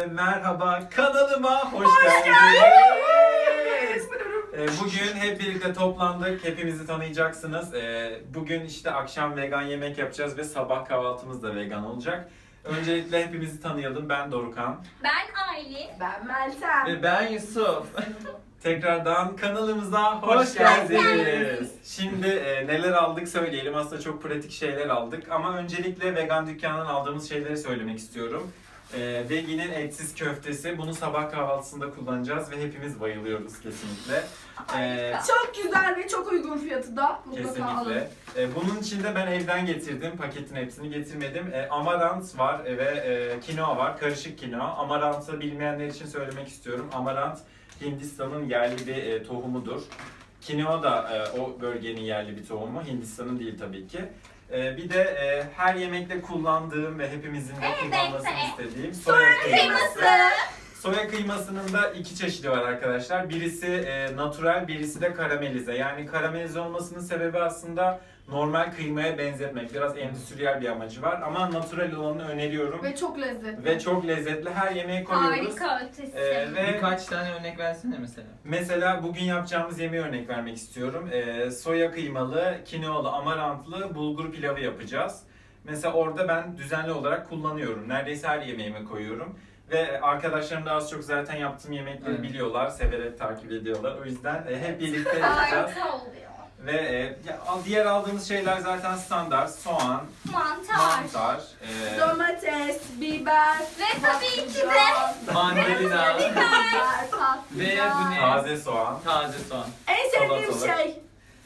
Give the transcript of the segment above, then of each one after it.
Herkese merhaba. Kanalıma hoş, geldiniz. Ee, Bugün hep birlikte toplandık. Hepimizi tanıyacaksınız. Ee, Bugün işte akşam vegan yemek yapacağız ve sabah kahvaltımız da vegan olacak. Öncelikle hepimizi tanıyalım. Ben Dorukan. Ben Aylin. Ben Meltem. Ve ben Yusuf. Tekrardan kanalımıza hoş, Hoş geldiniz. geldiniz. Şimdi e, neler aldık söyleyelim. Aslında çok pratik şeyler aldık. Ama öncelikle vegan dükkanından aldığımız şeyleri söylemek istiyorum. E, Vegi'nin etsiz köftesi. Bunu sabah kahvaltısında kullanacağız ve hepimiz bayılıyoruz kesinlikle. E, Harika. Çok güzel ve çok uygun fiyatı da mutlaka alın. Kesinlikle. E, bunun için de ben evden getirdim. Paketin hepsini getirmedim. E, amarant var e, ve e, kinoa var. Karışık kinoa. Amarant'ı bilmeyenler için söylemek istiyorum. Amarant Hindistan'ın yerli bir e, tohumudur. Kinoa da e, o bölgenin yerli bir tohumu. Hindistan'ın değil tabii ki. E, bir de e, her yemekte kullandığım ve hepimizin de kullanmasını istediğim soya kıyması. Kıyması. Soya kıymasının da iki çeşidi var arkadaşlar. Birisi e, natural, birisi de karamelize. Yani karamelize olmasının sebebi aslında normal kıymaya benzetmek. Biraz endüstriyel bir amacı var ama natural olanı öneriyorum. Ve çok lezzetli. Ve çok lezzetli. Her yemeğe koyuyoruz. Harika ötesi. Ee, ve Birkaç tane örnek versene mesela. mesela bugün yapacağımız yemeği örnek vermek istiyorum. Ee, soya kıymalı, kinoalı, amarantlı bulgur pilavı yapacağız. Mesela orada ben düzenli olarak kullanıyorum. Neredeyse her yemeğime koyuyorum. Ve arkadaşlarım da az çok zaten yaptığım yemekleri Evet. biliyorlar, severek takip ediyorlar. O yüzden e, hep birlikte yapacağız. Harika oluyor. Ve e, ya, al- diğer aldığımız şeyler zaten standart. Soğan, Mantar. mantar, e, Domates, biber, Ve tabii ki de patlıcan, Mandalina biber, patlıcan. Ve bu ne? taze soğan. taze soğan. En sevdiğim Salatalık. şey.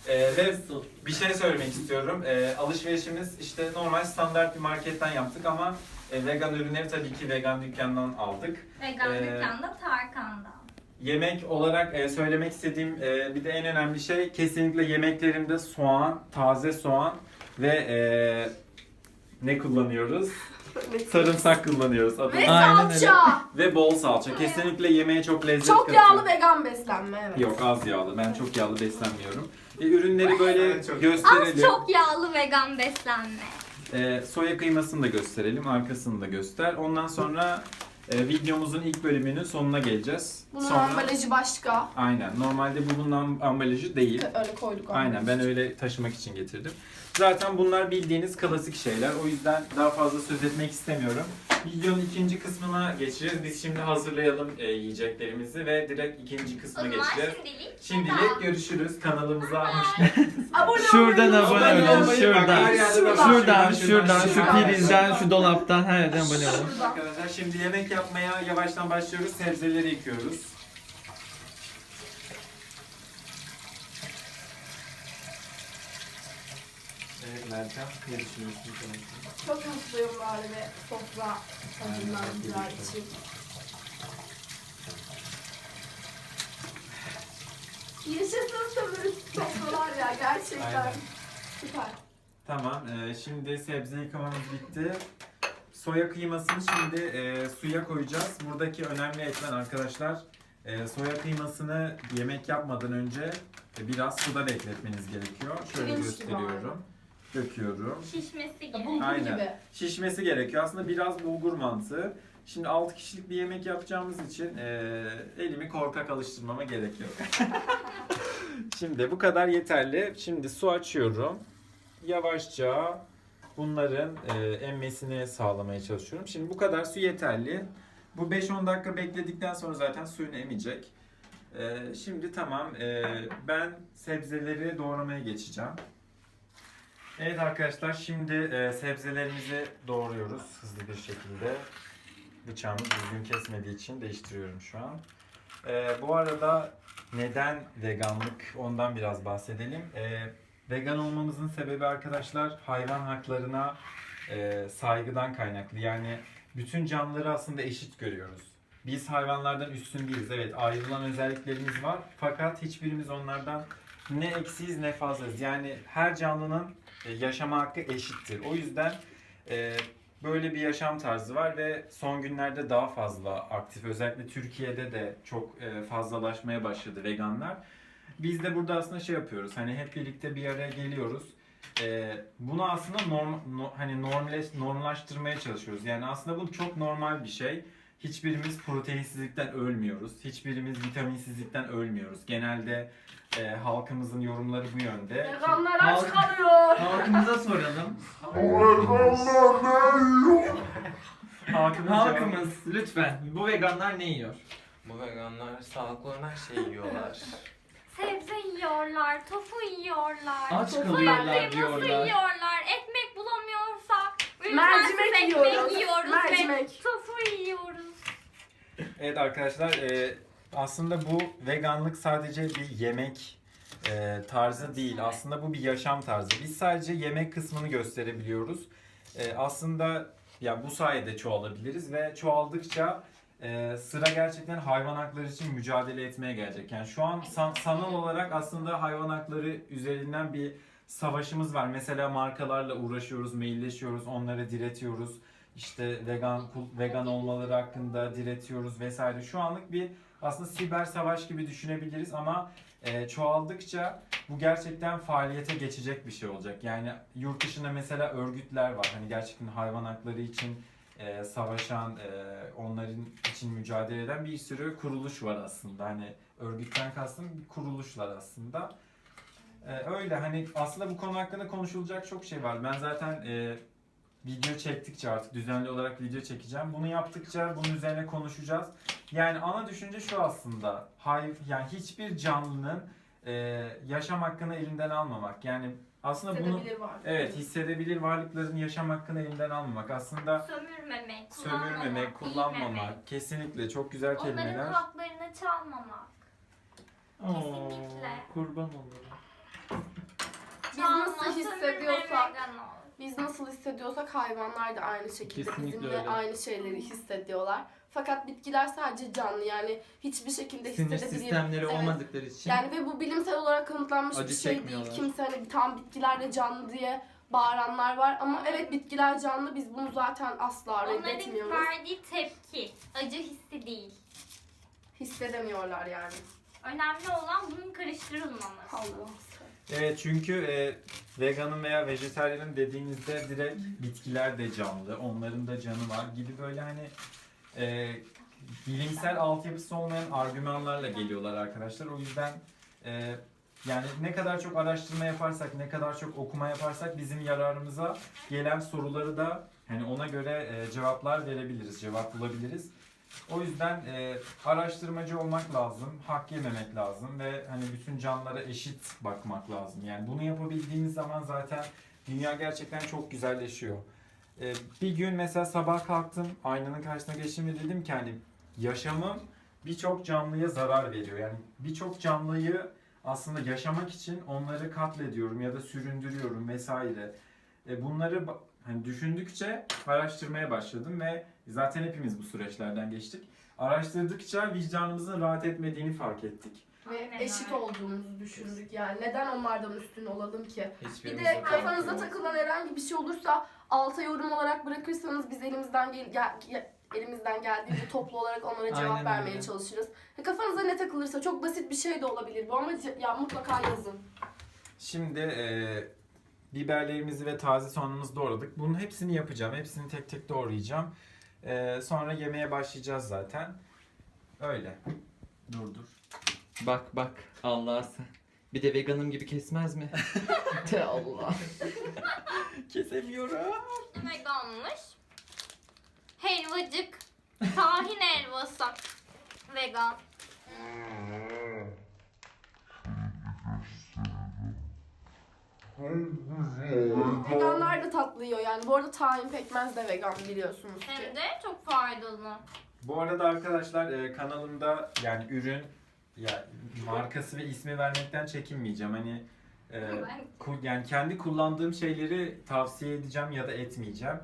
E, ve Su. Bir şey söylemek istiyorum. Ee, alışverişimiz işte normal standart bir marketten yaptık ama e, vegan ürünleri tabii ki vegan dükkandan aldık. vegan Ee, dükkanda Tarkan'dan. Yemek olarak e, söylemek istediğim e, bir de en önemli şey kesinlikle yemeklerimde soğan, taze soğan ve e, ne kullanıyoruz? Sarımsak kullanıyoruz Ve adına. Aynen öyle. salça. Ve bol salça. Kesinlikle yemeğe çok lezzet Çok katıyor. yağlı vegan beslenme evet. Yok az yağlı. Ben çok yağlı beslenmiyorum. E, ürünleri böyle Az gösterelim. çok yağlı vegan beslenme. Ee, soya kıymasını da gösterelim, arkasını da göster. Ondan sonra e, videomuzun ilk bölümünün sonuna geleceğiz. Bunun sonra, ambalajı başka. Aynen. Normalde bu bunun am- ambalajı değil. Öyle koyduk Aynen. Ben öyle taşımak için getirdim. Zaten bunlar bildiğiniz klasik şeyler. O yüzden daha fazla söz etmek istemiyorum. Videonun ikinci kısmına geçeceğiz. Biz şimdi hazırlayalım e, yiyeceklerimizi ve direkt ikinci O kısma zaman geçeceğiz. şimdilik. Şimdilik görüşürüz. Kanalımıza hoş geldiniz. Abone Şuradan abone olun. Şuradan. bak, her yerde bak. Şuradan, şuradan, şu şuradan. prizden, şu dolaptan her yerden abone olun. Şuradan. Arkadaşlar şimdi yemek yapmaya yavaştan başlıyoruz. Sebzeleri yıkıyoruz. Evet Meltem, ne düşünüyorsun bu? Çok mutluyum böyle bir sofra hazırlandılar Aynen, için. Yaşasın tabii sofralar ya gerçekten. Aynen. Süper. Tamam, e, şimdi sebze yıkamamız bitti. Soya kıymasını şimdi e, suya koyacağız. Buradaki önemli etmen arkadaşlar, e, soya kıymasını yemek yapmadan önce e, biraz suda bekletmeniz gerekiyor. Şöyle Pirinç gibi gösteriyorum. Döküyorum. Şişmesi gerekiyor. bulgur Aynen. gibi. Şişmesi gerekiyor. Aslında biraz bulgur mantığı. Şimdi 6 kişilik bir yemek yapacağımız için eee, elimi korkak alıştırmama gerek yok. Şimdi bu kadar yeterli. Şimdi su açıyorum. Yavaşça bunların eee, emmesini sağlamaya çalışıyorum. Şimdi bu kadar su yeterli. Bu 5-10 dakika bekledikten sonra zaten suyunu emecek. Eee, şimdi tamam. Eee, ben sebzeleri doğramaya geçeceğim. Evet arkadaşlar şimdi e, sebzelerimizi doğruyoruz hızlı bir şekilde. Bıçağımı düzgün kesmediği için değiştiriyorum şu an. E, bu arada neden veganlık ondan biraz bahsedelim. E, vegan olmamızın sebebi arkadaşlar hayvan haklarına e, saygıdan kaynaklı. Yani bütün canlıları aslında eşit görüyoruz. Biz hayvanlardan üstün değiliz. Evet ayrılan özelliklerimiz var. Fakat hiçbirimiz onlardan ne eksiyiz ne fazlayız. Yani her canlının yaşama hakkı eşittir. O yüzden e, böyle bir yaşam tarzı var ve son günlerde daha fazla aktif. Özellikle Türkiye'de de çok e, fazlalaşmaya başladı veganlar. Biz de burada aslında şey yapıyoruz. Hani hep birlikte bir araya geliyoruz. E, bunu aslında norm, no- hani normleş, normlaştırmaya çalışıyoruz. Yani aslında bu çok normal bir şey. Hiçbirimiz proteinsizlikten ölmüyoruz. Hiçbirimiz vitaminsizlikten ölmüyoruz. Genelde e, halkımızın yorumları bu yönde. Veganlar aç Halk- kalıyor. Halkımıza soralım. Halkımız, Halkımız lütfen bu veganlar ne yiyor? Bu veganlar sağlıklı olan her şeyi yiyorlar. Sebze yiyorlar, tofu yiyorlar. Aç kalıyorlar kıyması diyorlar. yiyorlar. Ekmek bulamıyorsak Mercimek yiyoruz. yiyoruz ve Mercimek. tofu yiyoruz. Evet arkadaşlar e, aslında bu veganlık sadece bir yemek e, tarzı değil. Aslında bu bir yaşam tarzı. Biz sadece yemek kısmını gösterebiliyoruz. E, aslında ya bu sayede çoğalabiliriz ve çoğaldıkça e, sıra gerçekten hayvan hakları için mücadele etmeye gelecek. Yani şu an san- sanal olarak aslında hayvan hakları üzerinden bir savaşımız var. Mesela markalarla uğraşıyoruz, mailleşiyoruz, onları diretiyoruz. İşte vegan vegan olmaları hakkında diretiyoruz vesaire. Şu anlık bir aslında siber savaş gibi düşünebiliriz ama e, çoğaldıkça bu gerçekten faaliyete geçecek bir şey olacak. Yani yurt dışında mesela örgütler var. Hani gerçekten hayvan hakları için e, savaşan, e, onların için mücadele eden bir sürü kuruluş var aslında. Hani örgütten kastım kuruluşlar aslında. E, öyle hani aslında bu konu hakkında konuşulacak çok şey var. Ben zaten e, video çektikçe artık düzenli olarak video çekeceğim. Bunu yaptıkça bunun üzerine konuşacağız. Yani ana düşünce şu aslında. Hayır, yani hiçbir canlının e, yaşam hakkını elinden almamak. Yani aslında bunu Hissedebilir var. evet hissedebilir varlıkların yaşam hakkını elinden almamak. Aslında Sömürmemek, sömürmemek, kullanmamak. Kesinlikle çok güzel Onların kelimeler. haklarını çalmamak. Kesinlikle. kurban olurum. Biz nasıl hissediyorsak. Biz nasıl hissediyorsak hayvanlar da aynı şekilde Kesinlikle bizimle öyle. aynı şeyleri hissediyorlar. Fakat bitkiler sadece canlı yani hiçbir şekilde Sinir hissedebilir. sistemleri Evet. olmadıkları için. Yani ve bu bilimsel olarak kanıtlanmış Acı bir şey değil. çekmiyorlar. Kimse hani tam bitkiler de canlı diye bağıranlar var ama evet bitkiler canlı biz bunu zaten asla Onların reddetmiyoruz. verdiği tepki, acı hissi değil. Hissedemiyorlar yani. Önemli olan bunun karıştırılmaması. Allah. Evet çünkü e, veganın veya vejetaryenin dediğinizde direkt bitkiler de canlı, onların da canı var gibi böyle hani e, bilimsel altyapısı olmayan argümanlarla geliyorlar arkadaşlar. O yüzden e, yani ne kadar çok araştırma yaparsak, ne kadar çok okuma yaparsak bizim yararımıza gelen soruları da hani ona göre e, cevaplar verebiliriz, cevap bulabiliriz. O yüzden e, araştırmacı olmak lazım, hak yememek lazım ve hani bütün canlılara eşit bakmak lazım. Yani bunu yapabildiğimiz zaman zaten dünya gerçekten çok güzelleşiyor. E, bir gün mesela sabah kalktım, aynanın karşısına geçtim ve dedim ki hani yaşamım birçok canlıya zarar veriyor. Yani birçok canlıyı aslında yaşamak için onları katlediyorum ya da süründürüyorum vesaire. E, bunları hani düşündükçe araştırmaya başladım ve zaten hepimiz bu süreçlerden geçtik. Araştırdıkça vicdanımızın rahat etmediğini fark ettik. Ve Aynen eşit öyle. olduğumuzu düşündük yani. Neden onlardan üstün olalım ki? Bir Hiçbirimiz de yok. kafanıza takılan herhangi bir şey olursa alta yorum olarak bırakırsanız biz elimizden gel, gel- gel- elimizden geldiğince toplu olarak onlara cevap Aynen vermeye öyle. çalışırız. Ya kafanıza ne takılırsa çok basit bir şey de olabilir bu ama ce- ya mutlaka yazın. Şimdi e, biberlerimizi ve taze soğanımızı doğradık. Bunun hepsini yapacağım. Hepsini tek tek doğrayacağım. E, sonra yemeğe başlayacağız zaten. Öyle. Dur dur. Bak bak Allah'a sen. Bir de veganım gibi kesmez mi? Te Allah. Kesemiyorum. Veganmış. Helvacık. Tahin helvası. Vegan. Veganlar da tatlı yiyor yani. Bu arada tahin pekmez de vegan biliyorsunuz ki. Hem de çok faydalı. Bu arada arkadaşlar e, kanalımda yani ürün ya markası ve ismi vermekten çekinmeyeceğim. Hani e, ku- yani kendi kullandığım şeyleri tavsiye edeceğim ya da etmeyeceğim.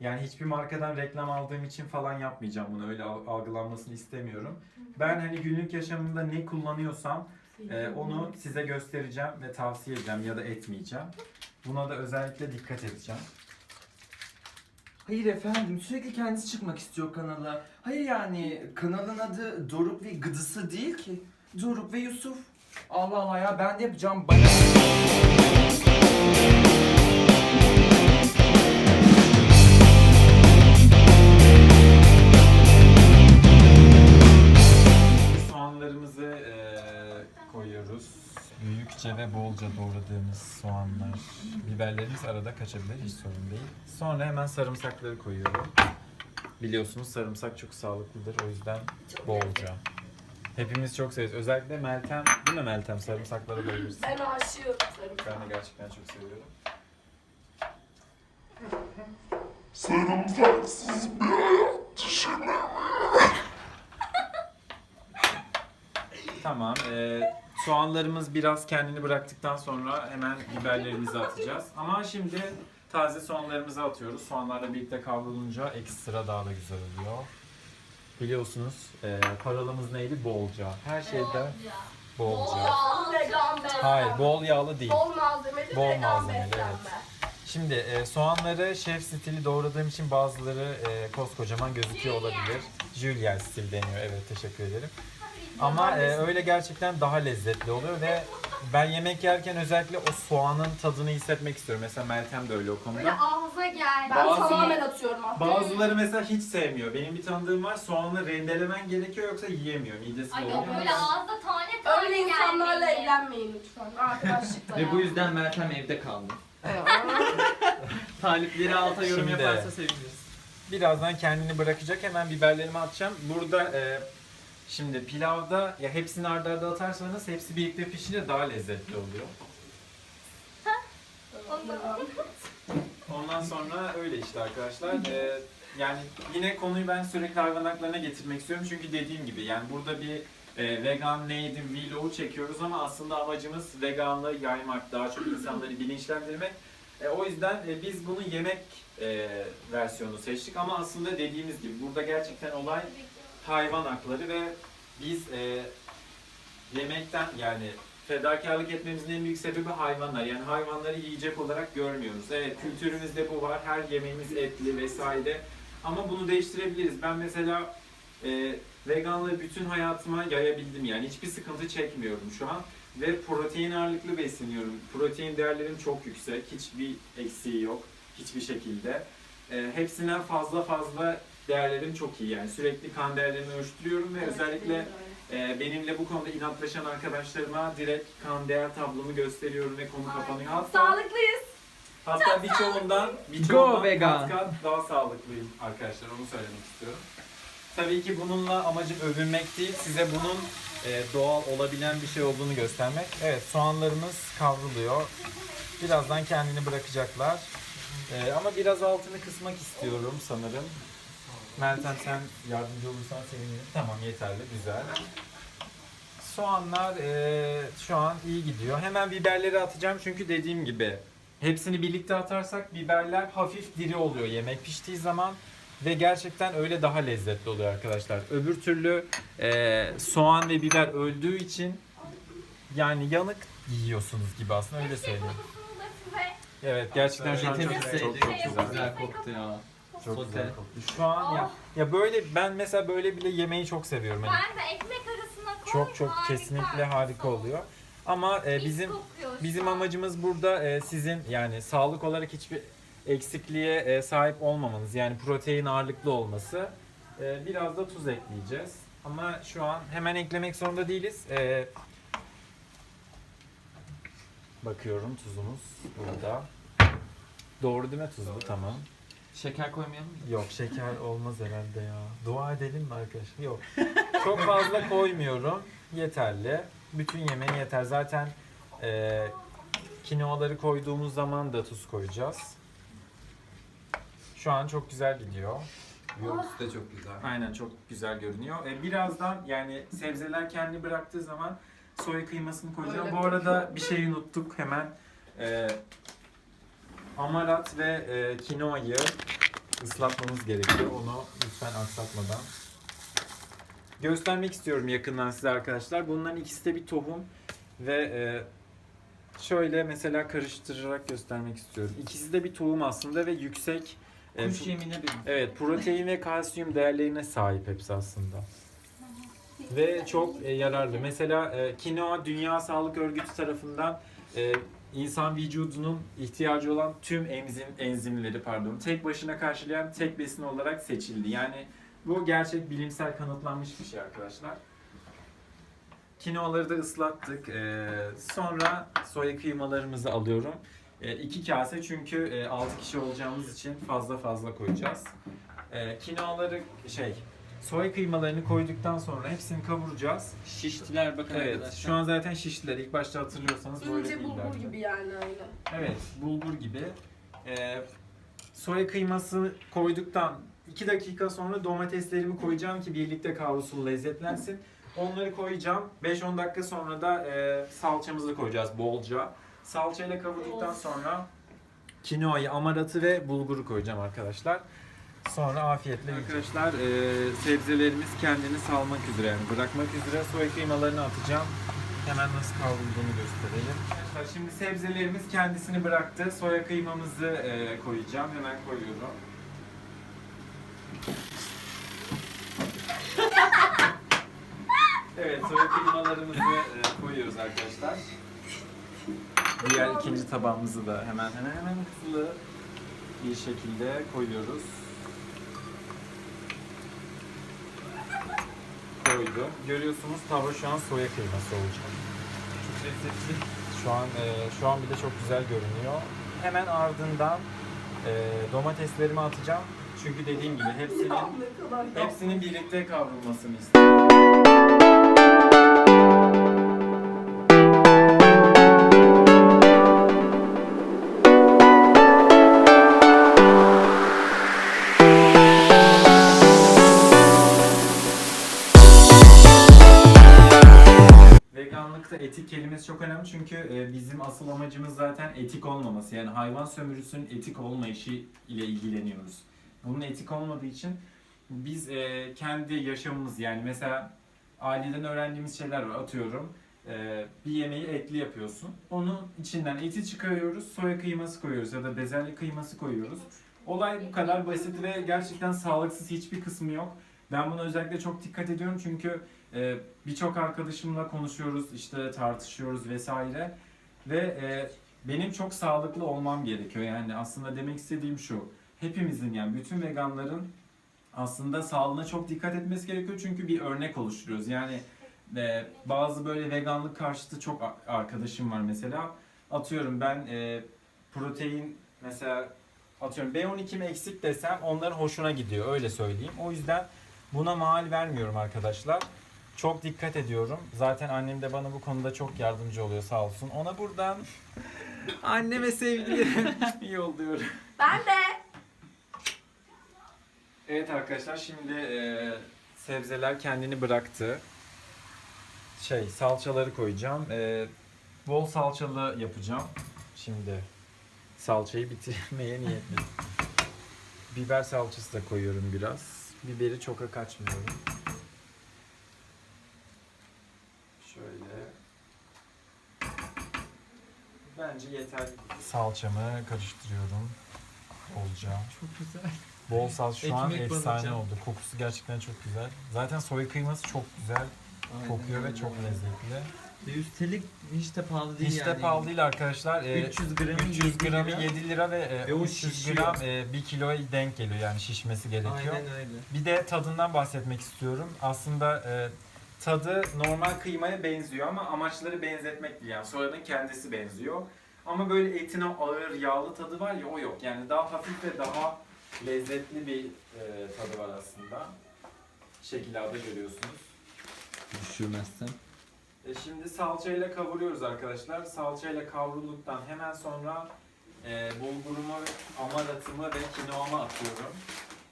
Yani hiçbir markadan reklam aldığım için falan yapmayacağım bunu. Öyle al- algılanmasını istemiyorum. Ben hani günlük yaşamımda ne kullanıyorsam e, onu size göstereceğim ve tavsiye edeceğim ya da etmeyeceğim. Buna da özellikle dikkat edeceğim. Hayır efendim sürekli kendisi çıkmak istiyor kanala. Hayır yani kanalın adı Doruk ve Gıdısı değil ki. Doruk ve Yusuf. Allah Allah ya ben de yapacağım. Bana... bolca doğradığımız soğanlar, biberlerimiz arada kaçabilir hiç sorun değil. Sonra hemen sarımsakları koyuyorum. Biliyorsunuz sarımsak çok sağlıklıdır o yüzden bolca. Hepimiz çok severiz. Özellikle Meltem, değil mi Meltem? Sarımsaklara bayılırsın. Ben aşığım. Ben de gerçekten çok seviyorum. Tamam. E, soğanlarımız biraz kendini bıraktıktan sonra hemen biberlerimizi atacağız. Ama şimdi taze soğanlarımızı atıyoruz. Soğanlarla birlikte kavrulunca ekstra daha da güzel oluyor. Biliyorsunuz e, paralımız neydi? Bolca. Her şeyden bolca. Vegan beslenme. Hayır, bol yağlı değil. Bol malzemeli Bol vegan malzemeli, beslenme. Şimdi e, soğanları şef stili doğradığım için bazıları e, koskocaman gözüküyor olabilir. Julian stil deniyor. Evet teşekkür ederim. Ama e, öyle gerçekten daha lezzetli oluyor ve ben yemek yerken özellikle o soğanın tadını hissetmek istiyorum. Mesela Meltem de öyle o Böyle konuda. ağza geldi. Ben Bazı- tamamen atıyorum aslında. Bazıları mesela hiç sevmiyor. Benim bir tanıdığım var soğanı rendelemen gerekiyor yoksa yiyemiyor. Midesi Ay yok böyle ağızda tane tane Öyle insanlarla gelmeli. evlenmeyin lütfen. Arkadaşlıkla Ve bu yüzden Meltem evde kaldı. Talipleri alta yorum Şimdi- yaparsa seviniriz. Birazdan kendini bırakacak. Hemen biberlerimi atacağım. Burada e, şimdi pilavda ya hepsini arda arda atarsanız hepsi birlikte pişince daha lezzetli oluyor. Ondan sonra öyle işte arkadaşlar. E, yani yine konuyu ben sürekli hayvan haklarına getirmek istiyorum. Çünkü dediğim gibi yani burada bir e, vegan neydim vlogu çekiyoruz ama aslında amacımız veganlığı yaymak, daha çok insanları bilinçlendirmek. E, o yüzden e, biz bunu yemek e, versiyonu seçtik ama aslında dediğimiz gibi burada gerçekten olay hayvan hakları ve biz e, yemekten yani fedakarlık etmemizin en büyük sebebi hayvanlar. Yani hayvanları yiyecek olarak görmüyoruz. Evet kültürümüzde bu var. Her yemeğimiz etli vesaire. Ama bunu değiştirebiliriz. Ben mesela e, veganlığı bütün hayatıma yayabildim yani. Hiçbir sıkıntı çekmiyorum şu an. Ve protein ağırlıklı besleniyorum. Protein değerlerim çok yüksek. Hiçbir eksiği yok. Hiçbir şekilde. E, hepsinden fazla fazla değerlerim çok iyi yani. Sürekli kan değerlerimi ölçtürüyorum ve özellikle e, benimle bu konuda inatlaşan arkadaşlarıma direkt kan değer tablomu gösteriyorum ve konu kapanıyor. Hatta, Sağlıklıyız. hatta birçoğundan, birçoğundan vegan. kat kat daha sağlıklıyım arkadaşlar onu söylemek istiyorum. Tabii ki bununla amacım övünmek değil, size bunun e, doğal olabilen bir şey olduğunu göstermek. Evet soğanlarımız kavruluyor. Birazdan kendini bırakacaklar. E, ama biraz altını kısmak istiyorum sanırım. Meltem sen yardımcı olursan sevinirim. Tamam yeterli, güzel. Soğanlar e, şu an iyi gidiyor. Hemen biberleri atacağım çünkü dediğim gibi hepsini birlikte atarsak biberler hafif diri oluyor yemek piştiği zaman ve gerçekten öyle daha lezzetli oluyor arkadaşlar. Öbür türlü e, soğan ve biber öldüğü için yani yanık yiyorsunuz gibi aslında öyle söyleyeyim. Evet gerçekten şu an çok, çok, çok çok güzel. güzel koktu ya. Çok Sote. güzel koktu. Şu an ya, ya böyle ben mesela böyle bile yemeği çok seviyorum. Hani ben de ekmek arasına koy. çok çok harika. kesinlikle harika oluyor. Ama e, Mis bizim kokuyor şu bizim an. amacımız burada e, sizin yani sağlık olarak hiçbir eksikliğe e, sahip olmamanız yani protein ağırlıklı olması. E, biraz da tuz ekleyeceğiz. Ama şu an hemen eklemek zorunda değiliz. E, bakıyorum tuzumuz burada. Doğru değil mi tuzlu? Tamam. Şeker koymayalım mı? Yok şeker olmaz herhalde ya. Dua edelim mi arkadaşlar? Yok. Çok fazla koymuyorum. Yeterli. Bütün yemeğe yeter. Zaten e, kinoaları koyduğumuz zaman da tuz koyacağız. Şu an çok güzel gidiyor. Görüntüsü de çok güzel. Aynen çok güzel görünüyor. E, birazdan yani sebzeler kendini bıraktığı zaman soya kıymasını koyacağım. Bu arada bir şey unuttuk hemen. E, amarat ve e, kinoayı ıslatmamız gerekiyor. Onu lütfen aksatmadan. Göstermek istiyorum yakından size arkadaşlar. Bunların ikisi de bir tohum ve e, şöyle mesela karıştırarak göstermek istiyorum. İkisi de bir tohum aslında ve yüksek e, Kuş yemine bir. Evet, protein ve kalsiyum değerlerine sahip hepsi aslında. Ve çok e, yararlı. Mesela e, kinoa Dünya Sağlık Örgütü tarafından e, insan vücudunun ihtiyacı olan tüm enzim enzimleri pardon tek başına karşılayan tek besin olarak seçildi. Yani bu gerçek bilimsel kanıtlanmış bir şey arkadaşlar. Kinoaları da ıslattık. Ee, sonra soya kıymalarımızı alıyorum. Ee, iki kase çünkü e, 6 kişi olacağımız için fazla fazla koyacağız. Ee, kinoaları şey soya kıymalarını koyduktan sonra hepsini kavuracağız. Şiştiler bakın Evet, arkadaşlar. şu an zaten şiştiler. İlk başta hatırlıyorsanız böyle İnce değillerdi. bulgur gibi yani öyle. Evet, bulgur gibi. Ee, soya kıyması koyduktan 2 dakika sonra domateslerimi koyacağım ki birlikte kavrulsun, lezzetlensin. Onları koyacağım. 5-10 dakika sonra da e, salçamızı koyacağız bolca. Salçayla kavurduktan Of. sonra kinoayı, amaratı ve bulguru koyacağım arkadaşlar. Sonra afiyetle Arkadaşlar e, sebzelerimiz kendini salmak üzere yani bırakmak üzere soya kıymalarını atacağım. Hemen nasıl kavrulduğunu göstereyim. Arkadaşlar şimdi sebzelerimiz kendisini bıraktı. Soya kıymamızı e, koyacağım. Hemen koyuyorum. Evet soya kıymalarımızı e, koyuyoruz arkadaşlar. Diğer ikinci tabağımızı da hemen hemen hemen hızlı bir şekilde koyuyoruz. Koydum. Görüyorsunuz tava şu an soya kıyması olacak. Çok lezzetli. Şu an e, şu an bir de çok güzel görünüyor. Hemen ardından e, domateslerimi atacağım. Çünkü dediğim gibi hepsinin hepsinin birlikte kavrulmasını istiyorum. Etik kelimesi çok önemli çünkü e, bizim asıl amacımız zaten etik olmaması. Yani hayvan sömürüsünün etik olmayışı ile ilgileniyoruz. Bunun etik olmadığı için biz e, kendi yaşamımız yani mesela aileden öğrendiğimiz şeyler var atıyorum. e, bir yemeği etli yapıyorsun. Onun içinden eti çıkarıyoruz, soya kıyması koyuyoruz ya da bezelye kıyması koyuyoruz. Olay bu kadar basit ve gerçekten sağlıksız hiçbir kısmı yok. Ben buna özellikle çok dikkat ediyorum çünkü e, birçok arkadaşımla konuşuyoruz, işte tartışıyoruz vesaire ve e, benim çok sağlıklı olmam gerekiyor. Yani aslında demek istediğim şu, hepimizin yani bütün veganların aslında sağlığına çok dikkat etmesi gerekiyor çünkü bir örnek oluşturuyoruz. Yani e, bazı böyle veganlık karşıtı çok arkadaşım var mesela. Atıyorum ben e, protein mesela atıyorum B12'm eksik desem onların hoşuna gidiyor öyle söyleyeyim. O yüzden buna mal vermiyorum arkadaşlar. Çok dikkat ediyorum. Zaten annem de bana bu konuda çok yardımcı oluyor sağ olsun. Ona buradan anneme sevgilerimi yolluyorum. Ben de. Evet arkadaşlar şimdi e, sebzeler kendini bıraktı. Şey salçaları koyacağım. E, bol salçalı yapacağım. Şimdi salçayı bitirmeye niyetliyim. Biber salçası da koyuyorum biraz. Biberi çok kaçmıyorum. Şöyle. Bence yeterli. Salçamı karıştırıyorum. Bolca. Çok güzel. Bol salça şu an Ekmek efsane banacağım. oldu. Kokusu gerçekten çok güzel. Zaten soya kıyması çok güzel kokuyor ve çok lezzetli. Ve üstelik hiç de pahalı değil Hiç yani. de pahalı değil arkadaşlar. Ee, 300 gramı 300 7 gramı lira. 7 lira ve, e, Ve o 300 şişiyor. gram e, 1 kiloya denk geliyor yani şişmesi gerekiyor. Aynen öyle. Bir de tadından bahsetmek istiyorum. Aslında e, tadı normal kıymaya benziyor ama amaçları benzetmek değil. Yani soyanın kendisi benziyor. Ama böyle etin o ağır yağlı tadı var ya o yok. Yani daha hafif ve daha lezzetli bir e, tadı var aslında. Şekillerde görüyorsunuz. Düşürmezsen. E şimdi salçayla kavuruyoruz arkadaşlar. Salçayla kavrulduktan hemen sonra e, bulgurumu, amaratımı ve kinoamı atıyorum.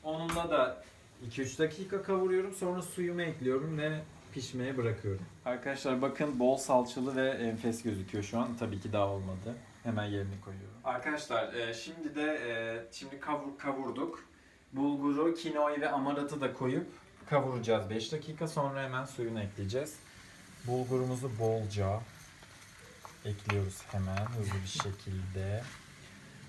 Onunla da 2-3 dakika kavuruyorum. Sonra suyumu ekliyorum ve pişmeye bırakıyorum. Arkadaşlar bakın bol salçalı ve enfes gözüküyor şu an. Tabii ki daha olmadı. Hemen yerini koyuyorum. Arkadaşlar e, şimdi de e, şimdi kavur, kavurduk. Bulguru, kinoayı ve amaratı da koyup kavuracağız 5 dakika. Sonra hemen suyunu ekleyeceğiz. Bulgurumuzu bolca ekliyoruz hemen hızlı bir şekilde.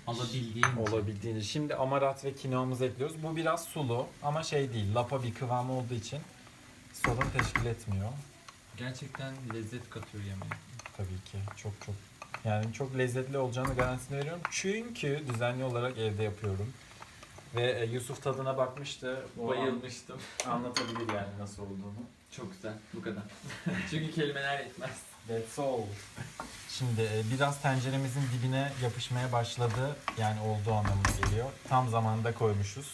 Alabildiğin. Olabildiğince. Şimdi amarat ve kinoamızı ekliyoruz. Bu biraz sulu ama şey değil, lapa bir kıvamı olduğu için sorun teşkil etmiyor. Gerçekten lezzet katıyor yemeğe. Tabii ki. Çok çok yani çok lezzetli olacağını garantisini veriyorum. Çünkü düzenli olarak evde yapıyorum. Ve e, Yusuf tadına bakmıştı. O Bayılmıştım. an- anlatabilir yani nasıl olduğunu. Çok güzel. Bu kadar. Çünkü kelimeler yetmez. That's all. Şimdi e, biraz tenceremizin dibine yapışmaya başladı. Yani olduğu anlamına geliyor. Tam zamanda koymuşuz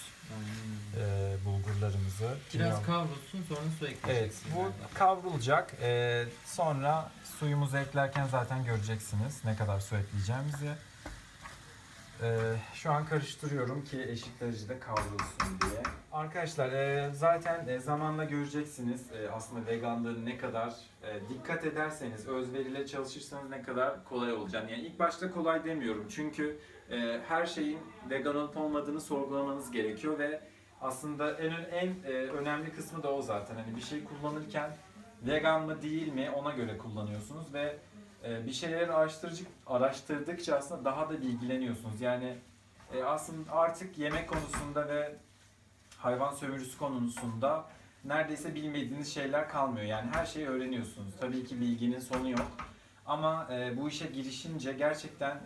e, bulgurlarımızı. Biraz Kimyon- kavrulsun sonra su Evet, ekleyeceksin. bu galiba. kavrulacak. E, sonra suyumuzu eklerken zaten göreceksiniz ne kadar su ekleyeceğimizi. E, şu an karıştırıyorum ki eşit derecede kavrulsun diye. Arkadaşlar e, zaten e, zamanla göreceksiniz e, aslında veganlığın ne kadar e, dikkat ederseniz, özveriyle çalışırsanız ne kadar kolay olacağını. Yani ilk başta kolay demiyorum çünkü e, her şeyin vegan olup olmadığını sorgulamanız gerekiyor ve aslında en en e, önemli kısmı da o zaten. Hani bir şey kullanırken vegan mı değil mi ona göre kullanıyorsunuz ve e, bir şeyleri araştırıcı, araştırdıkça aslında daha da bilgileniyorsunuz. Yani e, aslında artık yemek konusunda ve hayvan sömürüsü konusunda neredeyse bilmediğiniz şeyler kalmıyor. Yani her şeyi öğreniyorsunuz. Tabii ki bilginin sonu yok. Ama bu işe girişince gerçekten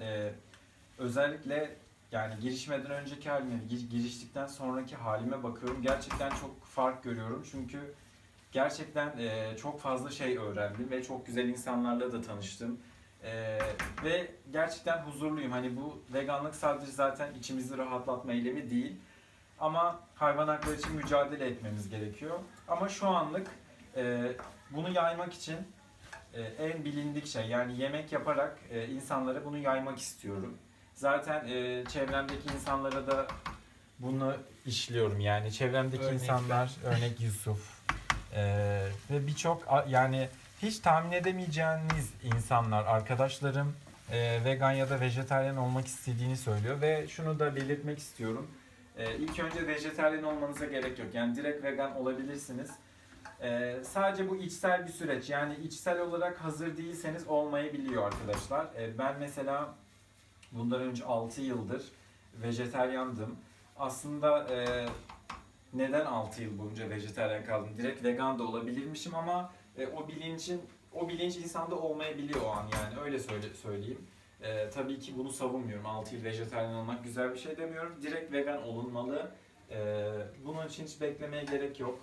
özellikle yani girişmeden önceki halime, gir- giriştikten sonraki halime bakıyorum. Gerçekten çok fark görüyorum. Çünkü gerçekten e, çok fazla şey öğrendim ve çok güzel insanlarla da tanıştım. E, ve gerçekten huzurluyum. Hani bu veganlık sadece zaten içimizi rahatlatma eylemi değil. Ama hayvan hakları için mücadele etmemiz gerekiyor. Ama şu anlık e, bunu yaymak için e, en bilindik şey yani yemek yaparak e, insanlara bunu yaymak istiyorum. Zaten e, çevremdeki insanlara da bunu işliyorum yani çevremdeki Örnek insanlar örnek Yusuf e, ve birçok a- yani hiç tahmin edemeyeceğiniz insanlar arkadaşlarım e, vegan ya da vejetaryen olmak istediğini söylüyor ve şunu da belirtmek istiyorum. E, ilk önce vejetaryen olmanıza gerek yok yani direkt vegan olabilirsiniz. E, sadece bu içsel bir süreç yani içsel olarak hazır değilseniz olmayabiliyor arkadaşlar. E, ben mesela bundan önce 6 yıldır vejeteryandım. Aslında e, neden 6 yıl boyunca vejeteryan kaldım? Direkt vegan da olabilirmişim ama e, o bilincin o bilinç insanda olmayabiliyor o an yani öyle söyle, söyleyeyim. E, tabii ki bunu savunmuyorum. 6 yıl vejeteryan olmak güzel bir şey demiyorum. Direkt vegan olunmalı. E, bunun için hiç beklemeye gerek yok.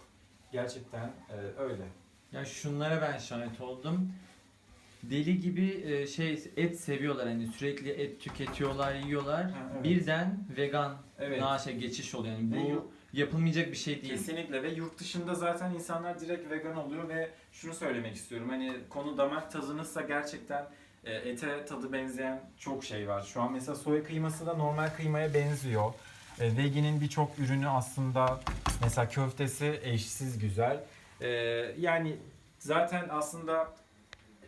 Gerçekten e, öyle. Ya şunlara ben şahit oldum. Deli gibi e, şey et seviyorlar hani sürekli et tüketiyorlar, yiyorlar. Ha, evet. Birden vegan Evet. naşa geçiş oluyor. Yani Ve bu yu- yapılmayacak bir şey değil. Kesinlikle ve yurt dışında zaten insanlar direkt vegan oluyor ve şunu söylemek istiyorum hani konu damak tadınızsa gerçekten e, ete tadı benzeyen çok şey var. Şu an mesela soya kıyması da normal kıymaya benziyor. E, Vegi'nin birçok ürünü aslında mesela köftesi eşsiz güzel. E, yani zaten aslında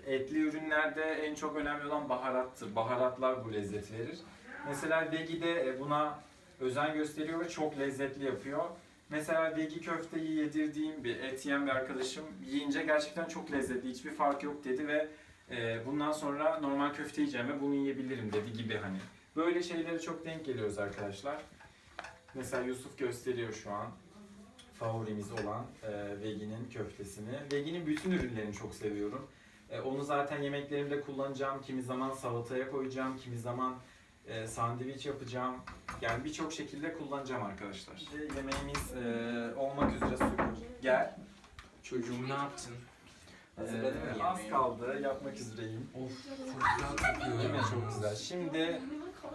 etli ürünlerde en çok önemli olan baharattır. Baharatlar bu lezzet verir. Mesela Vegi de e, buna özen gösteriyor ve çok lezzetli yapıyor. Mesela vegi köfteyi yedirdiğim bir et yiyen bir arkadaşım yiyince gerçekten çok lezzetli, hiçbir fark yok dedi ve e, bundan sonra normal köfte yiyeceğim ve bunu yiyebilirim dedi gibi hani. Böyle şeylere çok denk geliyoruz arkadaşlar. Mesela Yusuf gösteriyor şu an favorimiz olan e, Vegi'nin köftesini. Vegi'nin bütün ürünlerini çok seviyorum. E, onu zaten yemeklerimde kullanacağım. Kimi zaman salataya koyacağım, kimi zaman e, sandviç yapacağım. Yani birçok şekilde kullanacağım arkadaşlar. Şimdi yemeğimiz e, olmak üzere Sukur. Gel. Çocuğum ne yaptın? Hazırladım Ee, Az kaldı. Yapmak üzereyim. Of çok güzel kokuyor. Değil mi? Çok güzel. Şimdi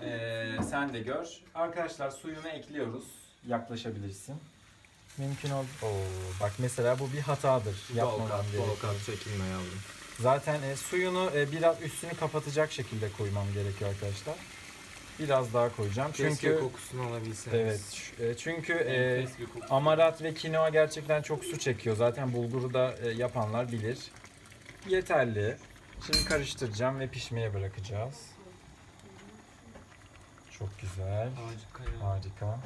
e, sen de gör. Arkadaşlar suyunu ekliyoruz. Yaklaşabilirsin. Mümkün ol. Oo, bak mesela bu bir hatadır. Yapmamam gerekiyor. çekinme yavrum. Zaten e, suyunu e, biraz üstünü kapatacak şekilde koymam gerekiyor arkadaşlar. Biraz daha koyacağım. Keşke Çünkü kokusunu alabilseniz. evet e, çünkü e, Enfes bir koku. amarat ve kinoa gerçekten çok su çekiyor. Zaten bulguru da e, yapanlar bilir. Yeterli. Şimdi karıştıracağım ve pişmeye bırakacağız. Çok güzel. Harika ya. Harika.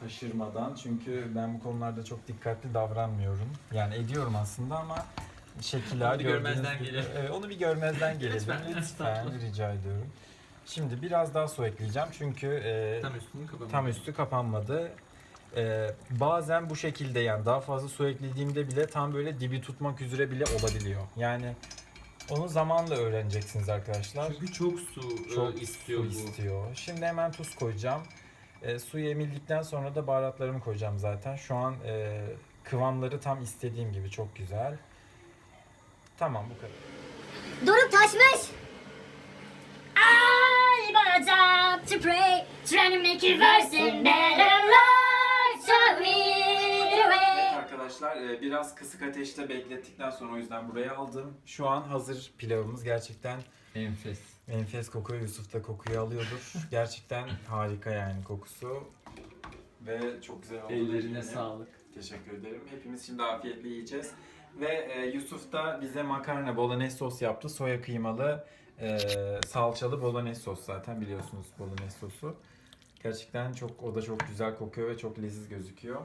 Taşırmadan çünkü ben bu konularda çok dikkatli davranmıyorum. Yani ediyorum aslında ama şekiller Onu görmezden gibi-. Evet, onu bir görmezden gelelim. Lütfen, Lütfen rica ediyorum. Şimdi biraz daha su ekleyeceğim çünkü e, Tam üstünü tam üstü kapanmadı. Ee, bazen bu şekilde yani daha fazla su eklediğimde bile tam böyle dibi tutmak üzere bile olabiliyor. Yani Onu zamanla öğreneceksiniz arkadaşlar. Çünkü çok su Çok e, istiyor su bu. istiyor. Şimdi hemen tuz koyacağım. E, suyu emildikten sonra da baharatlarımı koyacağım zaten. Şu an e, kıvamları tam istediğim gibi çok güzel. Tamam bu kadar. Doruk taşmış. I a job to pray, trying to make your version better, Lord, show me the Evet way. arkadaşlar e, biraz kısık ateşte beklettikten sonra o yüzden buraya aldım. Şu an hazır pilavımız gerçekten Enfes. Enfes kokuyor. Yusuf da kokuyu alıyordur. Gerçekten harika yani kokusu. Ve çok güzel oldu. Ellerine sağlık. Teşekkür ederim. Hepimiz şimdi afiyetle yiyeceğiz. Ve e, Yusuf da bize makarna bolognese sos yaptı. Soya kıymalı, e, salçalı bolognese sos zaten biliyorsunuz bolognese sosu. Gerçekten çok o da çok güzel kokuyor ve çok leziz gözüküyor.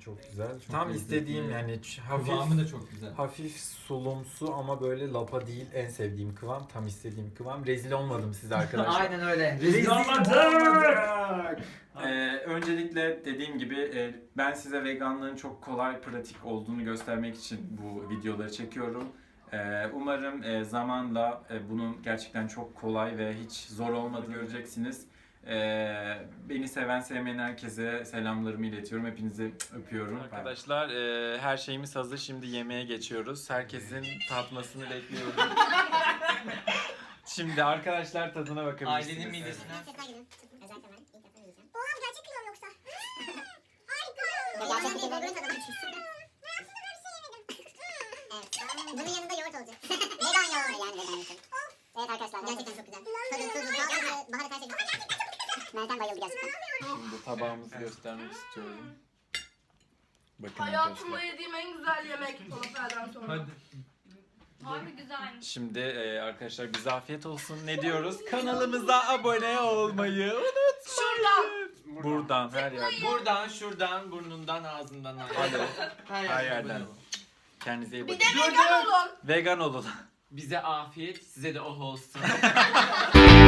Çok güzel. Tam lezzetli. istediğim yani hafif Kıvamı da çok güzel. hafif sulumsu ama böyle lapa değil en sevdiğim kıvam. Tam istediğim kıvam. Rezil olmadım size arkadaşlar. Aynen öyle. Rezil olmadık. olmadık. Ee, öncelikle dediğim gibi e, ben size veganlığın çok kolay, pratik olduğunu göstermek için bu videoları çekiyorum. Ee, umarım e, zamanla e, bunun gerçekten çok kolay ve hiç zor olmadığını göreceksiniz. Ee, beni seven sevmeyen herkese selamlarımı iletiyorum. Hepinizi öpüyorum. Arkadaşlar e, her şeyimiz hazır. Şimdi yemeğe geçiyoruz. Herkesin tatmasını bekliyorum. Şimdi arkadaşlar tadına bakabilirsiniz. Ailenin midesine. Oha gerçek kilo yoksa? Harika. Gerçek kilo tadına Evet. Bunun yanında yoğurt olacak. vegan yoğurt. Yani vegan yoğurt. Evet arkadaşlar gerçekten çok güzel. Tadı, tuzu, baharat her şey güzel. Meltem bayıldı gerçekten. Şimdi tabağımızı göstermek istiyorum. Bakın Hayatımda arkadaşlar. yediğim en güzel yemek falafelden sonra. Hadi. Harbi güzelmiş. Şimdi e, arkadaşlar bize afiyet olsun. Ne diyoruz? Kanalımıza abone olmayı unutmayın. Buradan her yerden. Buradan, şuradan, burnundan, ağzından. Hadi. Her, Her yerden. Kendinize iyi Bir bakın. de vegan olun. Vegan olun. Bize afiyet, size de oh olsun.